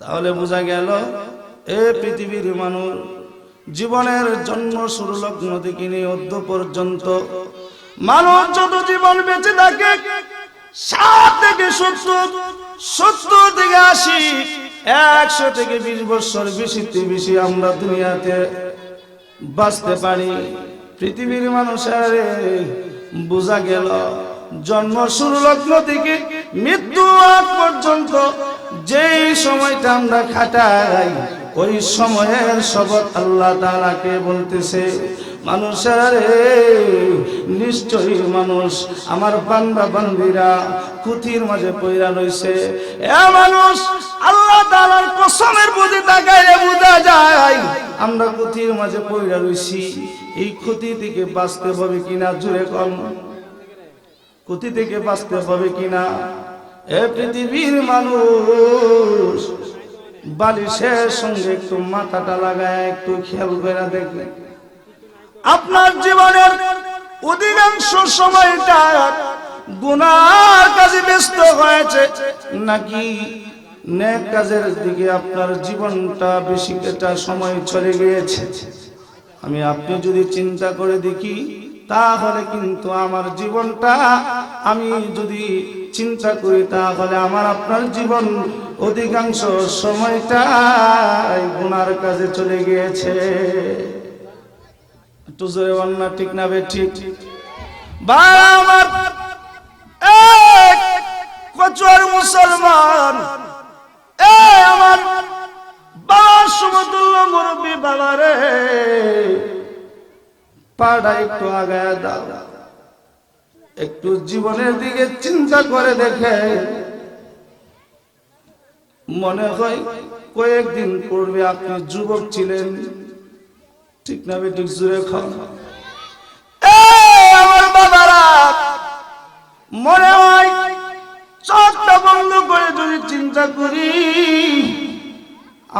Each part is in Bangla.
তাহলে বোঝা গেল, এ পৃথিবীর মানুষ জীবনের জন্ম শুরু লগ্ন থেকে নিয়ে অদ্য পর্যন্ত। মানুষ যত জীবন বেঁচে থাকে সাত থেকে সত্তর সত্তর থেকে আশি, একশো থেকে বিশ বছর বেশিতে বেশি আমরা দুনিয়াতে বাঁচতে পারি। পৃথিবীর মানুষের বোঝা গেল, জন্ম শুরু লগ্ন থেকে মৃত্যু আগ পর্যন্ত যেই সময়টা আমরা খাটাই, ওই সময়ের শপথ আল্লাহ তাআলাকে বলতেছে, মানুষের রে, নিশ্চয়ই মানুষ আমার বান্দা বান্দিরা কুথির মাঝে পইরা রইছে। এ মানুষ, আল্লাহ তাআলার কসমের প্রতি তাকাইলে বোঝা যায়, আমরা কুথির মাঝে পইরা রইছি। এই ক্ষতি থেকে বাঁচতে হবে কিনা জুড়ে কম? ক্ষতি থেকে বাঁচতে হবে কিনা? এ পৃথিবীর মানুষ, বালিশের সঙ্গে একটু মাথাটা লাগায়, একটু খেয়াল করে দেখবেন আপনার জীবনের অধিকাংশ সময়টা গুনার কাজে ব্যস্ত হয়েছে, নাকি নেক কাজের দিকে আপনার জীবনটা বেশি একটা সময় চলে গিয়েছে? আমি, আপনি যদি চিন্তা করে দেখি তাহলে কিন্তু আমার জীবনটা আমি যদি চিন্তা করি তাহলে আমার আপনার জীবন অধিকাংশ সময়টা গুনার কাজে চলে গিয়েছে। একটু জোরে ঠিক না বে, ঠিক? ভাই আমার কচুয়ার মুসলমান আমার বাবার সমতুল্য মুরব্বী বাবা রে পাড়া একটু আগায় দাও। একটু জীবনের দিকে চিন্তা করে দেখে। মনে হয় কয়েকদিন পূর্বে আপনি যুবক ছিলেন। ঠিক না বেঠিক জুড়ে বাবারা, মনে হয় বন্ধ করে যদি চিন্তা করি,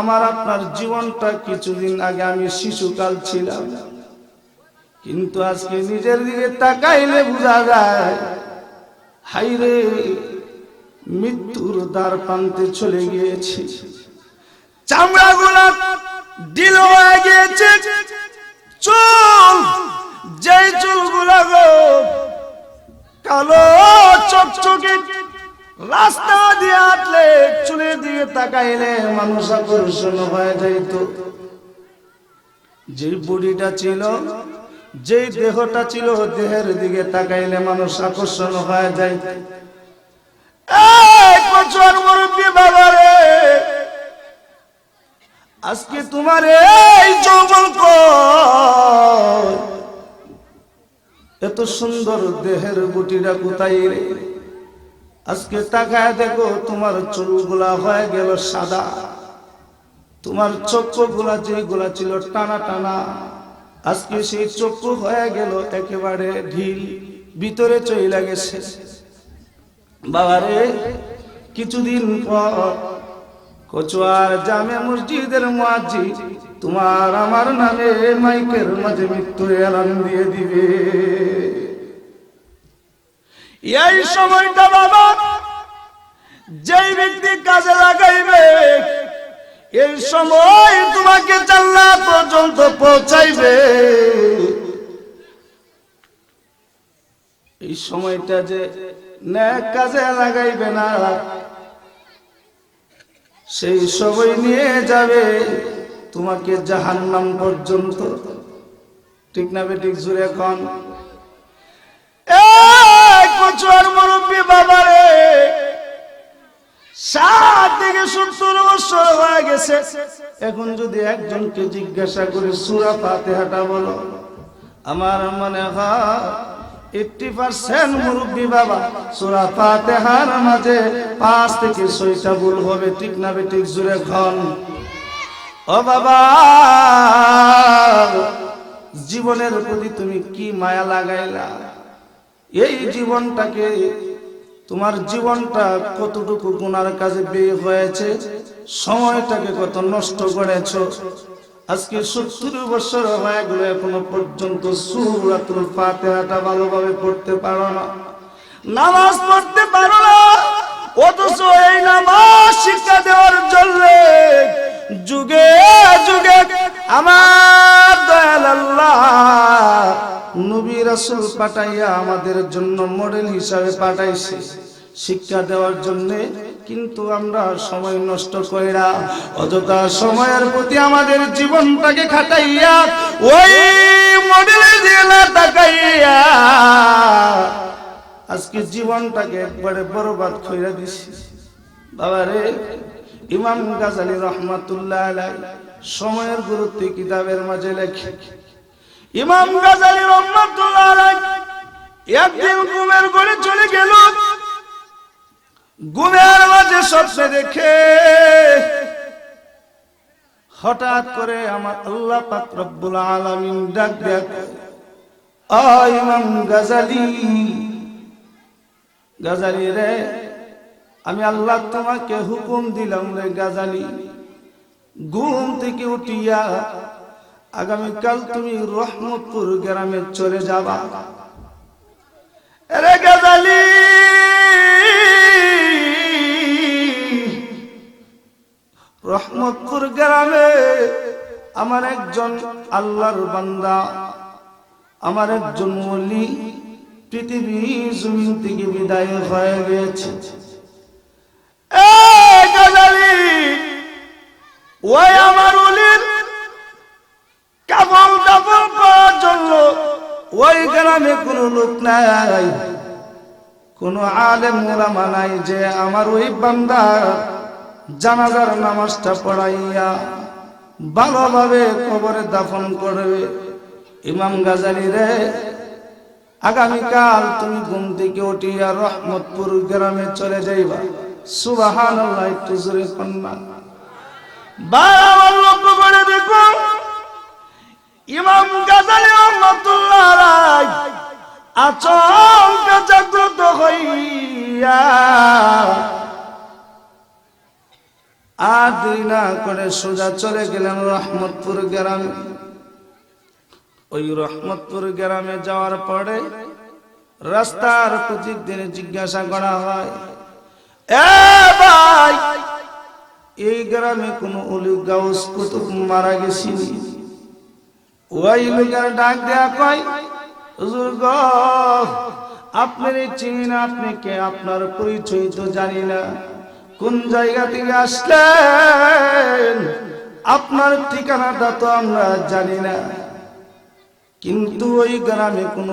আমার আপনার জীবনটা কিছুদিন আগে আমি শিশুকাল ছিলাম। কিন্তু আজকে নিজের দিকে তাকাইলে বোঝা যায়, হাইরে, মৃত্যুর দ্বার প্রান্তে চলে গিয়েছি। চামড়া গুলা ডিল হয়ে গিয়েছে। চুল, যেই চুলগুলা গো, কালো চকচকে, রাস্তা দিয়ে হাঁটলে চুলের দিকে তাকাইলে মানুষ আকর্ষণ হয়ে যাইত। যে বুড়িটা ছিল যেই দেহটা ছিল দেহের দিকে তাকাইলে মানুষ আকর্ষণ হয়ে যায়। আজকে তোমার এই এত সুন্দর দেহের গুটিটা কোথায় রে? আজকে তাকায় দেখো তোমার চুলগুলা হয়ে গেল সাদা। তোমার চক্ষুগুলা যেগুলা ছিল টানা টানা। আজকে সেই চক্ষু হয়ে গেল একেবারে ঢিল, ভিতরে চইলা গেছে। বাবারে, কিছুদিন পর কচুয়ার জামে মসজিদের মাঝি তোমার আমার নামে মাইকের মাঝে মৃত্যুর এলান দিয়ে দিবে। এই সময়টা বাবা, যেই ব্যক্তি কাজে লাগাইবে এই সময় তোমাকে জান্নাত পর্যন্ত পৌঁছাইবে। এই সময়টা যে ন্যাক কাজে লাগাইবে না, সেই সময় নিয়ে যাবে তোমাকে জাহান্নাম পর্যন্ত। ঠিক না বেঠিক জুড়ে এখন? মুরব্বী বাবারে সাত থেকে সত্তর বছর হয়ে গেছে। এখন যদি একজনকে জিজ্ঞাসা করে, সুরা ফাতেহাটা বলো। আমার মনে হয় এইটটি পার্সেন্ট মুরব্বী বাবা সুরা ফাতেহার মাঝে পাঁচ থেকে ছয়টা ভুল হবে। ঠিক না বেঠিক জুড়ে ঘন ও বাবা, জীবনের প্রতি তুমি কি মায়া লাগাইলা? এই জীবনটাকে তোমার জীবনটা কতটুকু গুনার কাজে বিয়ে হয়েছে? সময়টাকে কত নষ্ট করেছ? আজকে সত্তর বছর হয়ে গেল, এখনও পর্যন্ত সুরাতুল ফাতেহাটা ভালোভাবে পড়তে পারো না। নামাজ পড়তে পারো না, অথচ এই নামাজ শিক্ষা দেওয়ার জন্য যুগে যুগে আমার দয়াল আল্লাহ নবী রাসুল পাঠাইয়া আমাদের জন্য মডেল হিসাবে পাঠাইছে। শিক্ষা দেওয়ার জন্য কিন্তু আমরা সময় নষ্ট কইরা অযথা সময়ের প্রতি আমাদের জীবনটাকে খাটাইয়া ওই মডেলে জেলা তাকাইয়া আজকে জীবনটাকে একবারে বরবাদ কইরা দিছি। বাবারে, ইমাম গাজালি রহমাতুল্লাহ আলাইহি সময়ের গুরুত্ব কিতাবের মাঝে লেখে। ইমাম গাজালি রহমাতুল্লাহ একদিন ঘুমের ঘরে চলে গেল। ঘুমের মাঝে স্বপ্নে দেখে হঠাৎ করে আমার আল্লাহ পাক রব্বুল আলামিন ডাক আ ইমাম গাজালি গাজালি রে, আমি আল্লাহ তোমাকে হুকুম দিলাম রে গাজালি। ঘুম থেকে উঠিয়া আগামীকাল তুমি রহমতপুর গ্রামে চলে যাবা। রে গাজালি! রহমতপুর গ্রামে আমার একজন আল্লাহর বান্দা, আমার একজন মলি পৃথিবী জমিন থেকে বিদায় হয়ে গেছে ওই আমার জন্য ওই গ্রামে কোনো লোক নাই। কোনো আলেম নাই যে আমার ওই বান্দা জানাজার নামাজটা পড়াইয়া ভালোভাবে কবরে দাফন করবে। ইমাম গাজালি রে, আগামীকাল তুমি ঘুম থেকে উঠিয়া রহমতপুর গ্রামে চলে যাইবা। সুবাহান একটু জোরে কন্যা লক্ষ্য করে দেখুন ইমাম জাগ্রত হইয়া আর দুই না করে সোজা চলে গেলেন রহমতপুর গ্রামে। ওই রহমতপুর গ্রামে যাওয়ার পরে রাস্তার প্রতীক দিনে জিজ্ঞাসা করা হয়, এ ভাই এই গ্রামে কোন অলি গাউস কুতুব মারা গেছি ওই ডাক দেয়া কয়, হুজুর আপনার চিনি না, আপনি কে? আপনার পরিচয় তো জানি না। কোন জায়গা থেকে আসলেন? আপনার ঠিকানাটা তো আমরা জানি না। কিন্তু ওই গ্রামে কোন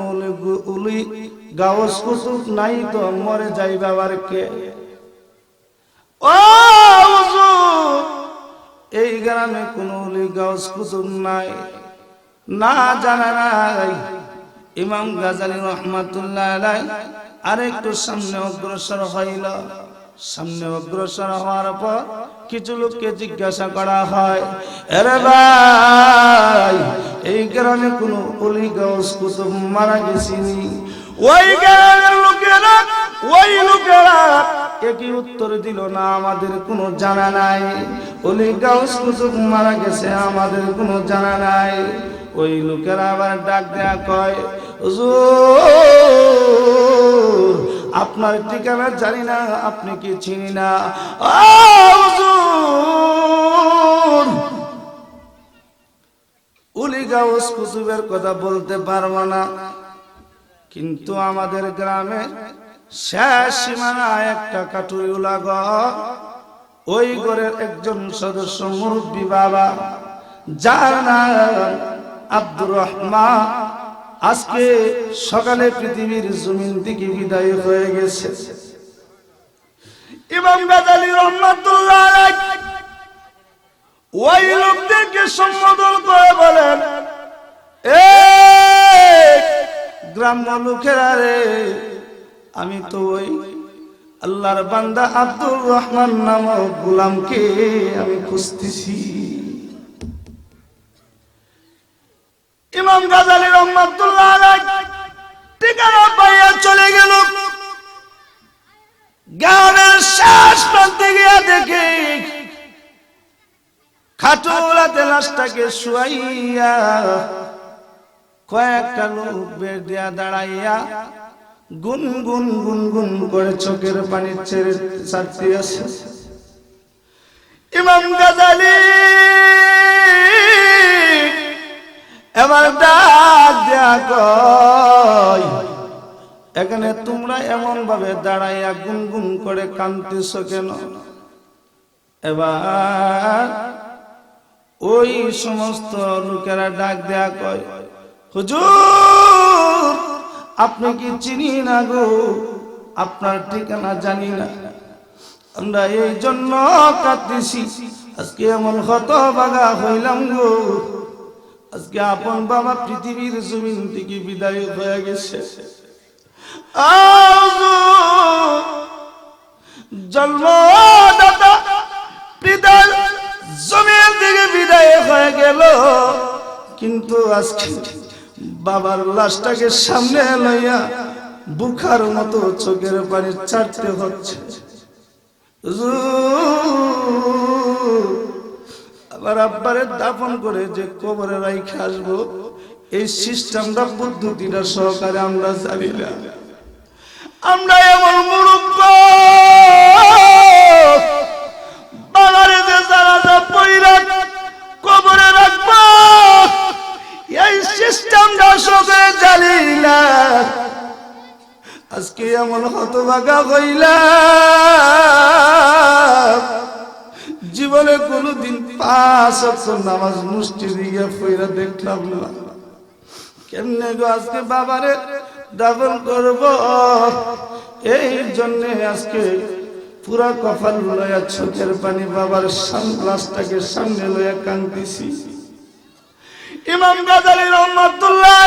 উলি গাওস কুতুব নাই তো, মরে যাই বাবার কে? ও এই গ্রামে কোন গাওস কুতুব নাই। না জানা নাই। ইমাম গাজালি রহমাতুল্লাহ আলাই আরেকটু সামনে অগ্রসর হইল। সামনে অগ্রসর হওয়ার পর কিছু লোককে জিজ্ঞাসা করা হয় আরে ভাই, এই গ্রামে কোনো অলি গাউস কুতুব মারা গেছিনি? ওই গ্রামের লোকেরা ওই লোকেরা একই উত্তর দিল, না, আমাদের কোনো জানা নাই। অলি গাউস কুতুব মারা গেছে, আমাদের কোনো জানা নাই। ওই লোকেরা আবার ডাক দেয়া কয় আপনার ঠিকানা জানি না, আপনি কি চিনি না? ও হুজুর! উলি গাউস কুতুবের কথা বলতে পারব না, কিন্তু আমাদের গ্রামে শেষ সীমানায় একটা কাটুরি উলাগ ওই ঘরের একজন সদস্য মুরব্বী বাবা, যার নাম আব্দুর রহমান। আজকে সকালে পৃথিবীর জমিন থেকে বিদায় হয়ে গেছে। ইমাম গাজালি রহমাতুল্লাহ ওই লোকদেরকে সম্বোধন করে বলেন এ গ্রাম্য লোকেরা রে আমি তো ওই আল্লাহর বান্দা আব্দুর রহমান নামক গোলামকে আমি খুঁজতেছি। ইমাম গাজালি রহমাতুল্লাহ ঠিকানা পাইয়া চলে গেল। শেষ প্রান্তে গিয়া দেখে খাটুলাতে লাশটাকে শুয়াইয়া কয়েকটা লোক বের দিয়া দাঁড়াইয়া গুন গুন গুন গুন করে চোখের পানি ছেড়ে ছাড়তে আছে ইমাম গাজালি এবার ডাক এখানে তোমরা এমন ভাবে দাঁড়াইয়া গুনগুন করে কানতেছ কেন? এবার ওই সমস্ত লোকেরা ডাক দেয়া কয়, হুজুর আপনি কি চিনি না গো? আপনার ঠিকানা জানি না। আমরা এই জন্য কাঁদতেছি। আজকে এমন হত বাগা হইলাম গো। আজকে আপন বাবা পৃথিবীর জমিন থেকে বিদায় হয়ে গেছে। জন্মদাতা পিতার জমিন থেকে বিদায় হয়ে গেল। কিন্তু আজকে বাবার লাশটাকে সামনে লইয়া বুখার মতো চোখের পানি চাটতে হচ্ছে। আবার আব্বারে দাফন করে যে কবরে রাইখে আসব, এই সিস্টেমটা পদ্ধতিটা সহকারে আমরা জানি না। আমরা এমন মুরুব্ব বাবারে সিস্টেমটা সবে জানি না আজকে এমন হতভাগা হইলাম। জীবনে কোনোদিন পাঁচ অক্ষর নামাজ মুষ্টি দিয়ে ফইরা দেখলাম না। কেমনে গো আজকে বাবারে দাফন করব? এই জন্যে আজকে পুরা কপাল লয়া চোখের পানি বাবার সানগ্লাসটাকে সামনে লয়া কান্দিছি ইমাম গাজালি রহমাতুল্লাহ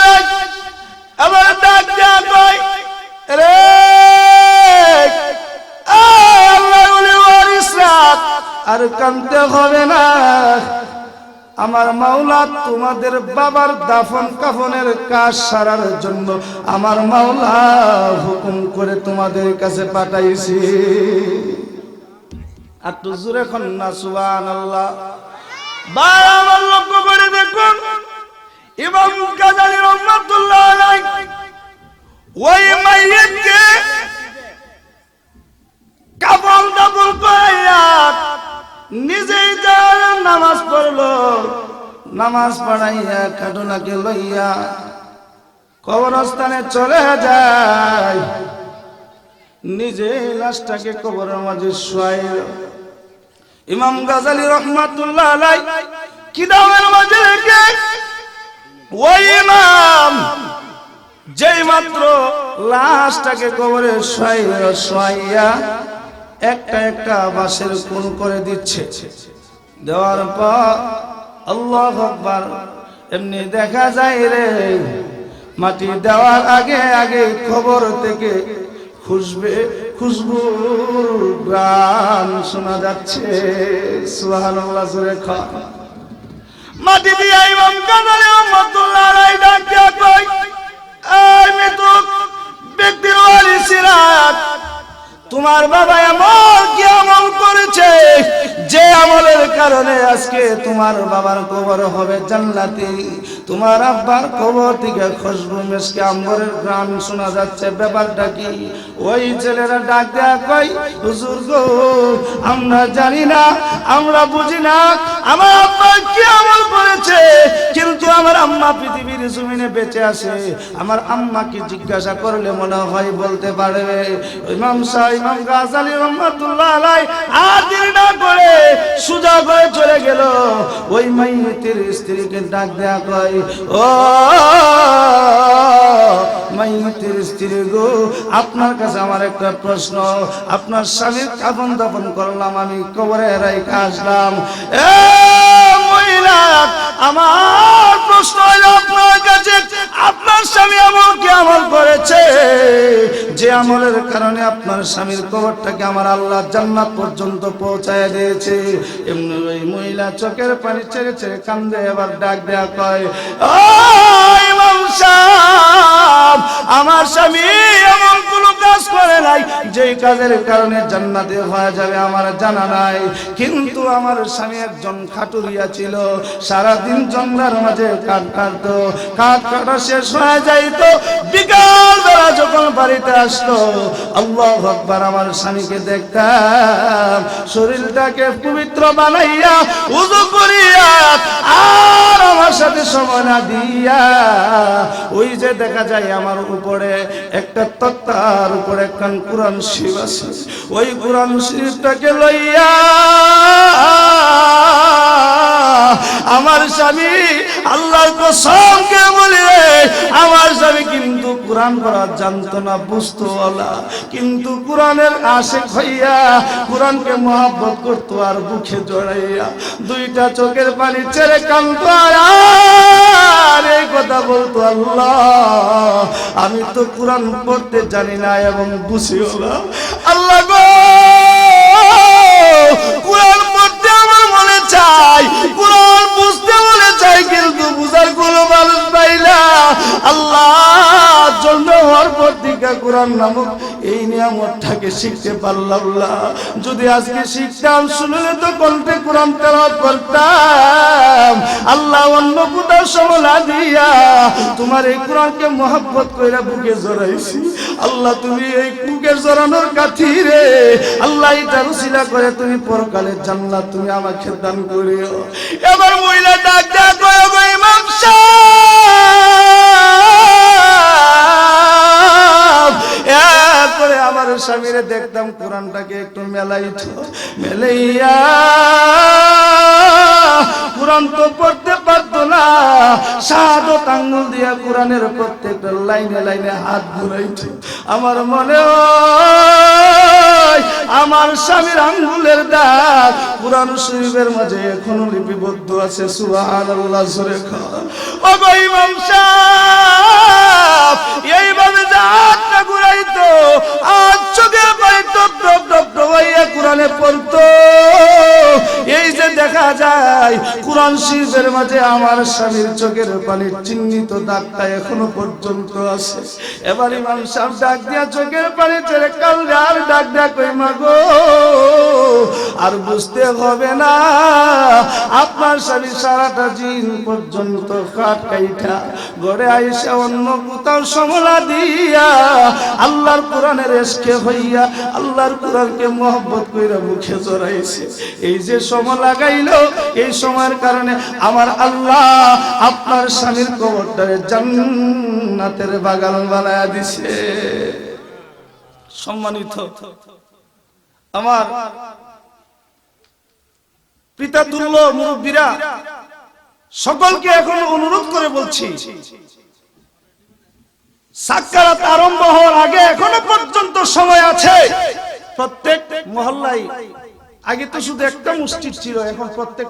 আবার ডাক দেয়া কয়, রে আর কানতে হবে না। আমার মাওলা তোমাদের বাবার দাফন কাফনের কাজ সারার জন্য আমার মাওলা হুকুম করে তোমাদের কাছে পাঠাইছি। আর তো জোরে খন না সুবান আল্লাহ আমার লক্ষ্য করে দেখুন ইমাম গাজালি রহমাতুল্লাহ আলাইহি ওই মাইয়িতকে কাফন দাফন করাইয়া নিজেই যার নামাজ পড়ল। নামাজ পড়াইয়া খাটুনাকে লইয়া কবরস্থানে চলে যায়। নিজে লাশটাকে কবরের মাঝে শুয়াইল। ইমাম গাজালি রহমাতুল্লাহ আলাই কিতাবের মাঝে রেখে ওই ইমাম, যেই মাত্র লাশটাকে কবরে শুয়াইয়া একটা একটা বাঁশের কোন করে দিচ্ছে। দেওয়ার পর আল্লাহ আকবার, এমনি দেখা যায় রে, মাটি দেওয়ার আগে আগে খবর থেকে খুশবে, খুশবুর গান শোনা যাচ্ছে। খান মাটি দিয়ে ইমাম কানালে রহমাতুল্লাহ আলাইহি ডাক কই এই মৃতক ব্যক্তির ওয়ারিসিরা তোমার বাবা এমন কি আমল করেছে যে আমলের কারণে আজকে তোমার বাবার কবর হবে জান্নাতি? তোমার আব্বার কবর থেকে খুশবু মেশকে আম্বরের গ্রাম শোনা যাচ্ছে। ব্যাপারটা কি? ওই ছেলেরা ডাক দেয়া কই হুজুর গো, আমরা জানি না, আমরা বুঝি না, আমার আব্বা কি আমল করেছে, কিন্তু আমার আম্মা পৃথিবীর জমিনে বেঁচে আছে। আমার আম্মাকে জিজ্ঞাসা করলে মনে হয় বলতে পারবে, ইমাম শাহ ইমাম গাজালি রহমাতুল্লাহ আলাই আর না করে সুজা করে চলে গেল। ওই মাইয়ের স্ত্রীকে ডাক দেয়া কয় ও মাইয়ের স্ত্রী গো, আপনার কাছে আমার একটা প্রশ্ন। আপনার স্বামীর কাপন দাপন করলাম, আমি কবরে রাইকে আসলাম। এ মহিলা আমার প্রশ্ন হলো আপনার কাছে, আপনার স্বামী আমল কি আমল করেছে? যে আমলের কারণে আপনার স্বামীর কবরটাকে আমার আল্লাহ জান্নাত পর্যন্ত পৌঁছায় দিয়েছে। এমনি ওই মহিলা চোখের পানি ছেড়ে ছেড়ে কান্দে এবার ডাক দেয়া কয়, ও ইমাম সাহেব! আমার স্বামী এমন কোনো কাজ করে নাই, যেই কাজের কারণে জান্নাতে হয়ে যাবে আমার জানা নাই। কিন্তু আমার স্বামী একজন খাটুরিয়া ছিল, সারাদিন জঙ্গলার মাঝে কাঠ কাটতো। কাঠ কাটা শেষ হয়ে যাইতো, বিকাল বেলা যখন বাড়িতে আসতো আল্লাহ আকবার আমার স্বামীকে দেখতাম, শরীরটাকে পবিত্র বানাইয়া উজু করিয়া, আর আমার সাথে সময় না দিয়া, ওই যে দেখা যায় আমার উপরে একটা তক্তার উপরে একখান কোরআন শিব আছে, ওই কোরআন শিবটাকে লইয়া আমার স্বামী আল্লাহর কসমকে বলি রে আমার স্বামী কিন্তু কোরআন পড়া জানতো না, বুঝতো আল্লাহ। কিন্তু কোরআনের আশেক হইয়া কোরআনকে মহাব্বত করতো আর বুকে জড়াইয়া দুইটা চোখের পানি ছেড়ে কান্ত আর এই কথা বলতো আল্লাহ। আমি তো কোরআন পড়তে জানি না এবং বুঝিও না। আল্লাহ গো, কোরআন পড়তে আমার মনে চাই, কোরআন বুঝতে মনে চাই, কিন্তু বুঝার কোনো মানুষ পাই না। আল্লাহ আল্লাহ অন্য কোথাও সমলা দিয়া তোমার এই কোরআনকে মহাব্বত কইরা বুকে জড়াইছি। আল্লাহ, তুমি এই বুকে জড়ানোর কাঠি রে আল্লাহ এটা রুসিলা করে তুমি পরকালে জান্নাত তুমি আমাকে দান করিও। এবার মহিলা ডাক ডাক গো স্বামীরে দেখতাম কোরআনটাকে একটু মেলাইত। মেলাইয়া কোরআন তো পড়তে পারতো না। শাহাদত আঙ্গুল দিয়া কোরআনের প্রত্যেকটা লাইনে লাইনে হাত ঘুরাইত আমার মনে হয় আমার স্বামীর আঙ্গুলের দাগ। কোরআন শরীফের মাঝে এখনও লিপিবদ্ধ আছে, সুবহানাল্লাহ, জোরে খান ও ভাই ইমাম সাহেব, এইভাবে যে হাতটা ঘুরাইতো, আর চোখের পানি টপ টপ টপ ভাইয়া কোরআনে পড়তো। এই যে দেখা যায়, কোরআন শরীফের মাঝে আমার স্বামীর চোখের পানির চিহ্নিত দাগটা এখনও পর্যন্ত আছে। এবার ইমাম সাহেব ডাক দিয়া চোখের পানি ছেড়ে কাল আর ডাক ডাক মাগো আর বুঝতে হবে না, আপনার স্বামী সারাটা দিন পর্যন্ত কাঠ কাইঠা গড়ে আইসা অন্য কোথাও সমলা দিয়া আল্লাহর কোরআনের এসকে হইয়া, আল্লাহর কোরআনকে মহব্বত কইরা মুখে জড়াইছে। এই যে সময় লাগাইলো, এই সময়ের কারণে আমার আল্লাহ আপনার স্বামীর কবরটারে জান্নাতের বাগান বানায়া দিছে। সম্মানিত আমার পিতা তুল্য মুরব্বীরা, সকলকে এখন অনুরোধ করে বলছি, সাক্ষাৎ আরম্ভ হওয়ার আগে এখনও পর্যন্ত সময় আছে। প্রত্যেক মহল্লায় আগে তো শুধু একটা মসজিদ ছিল এখন প্রত্যেক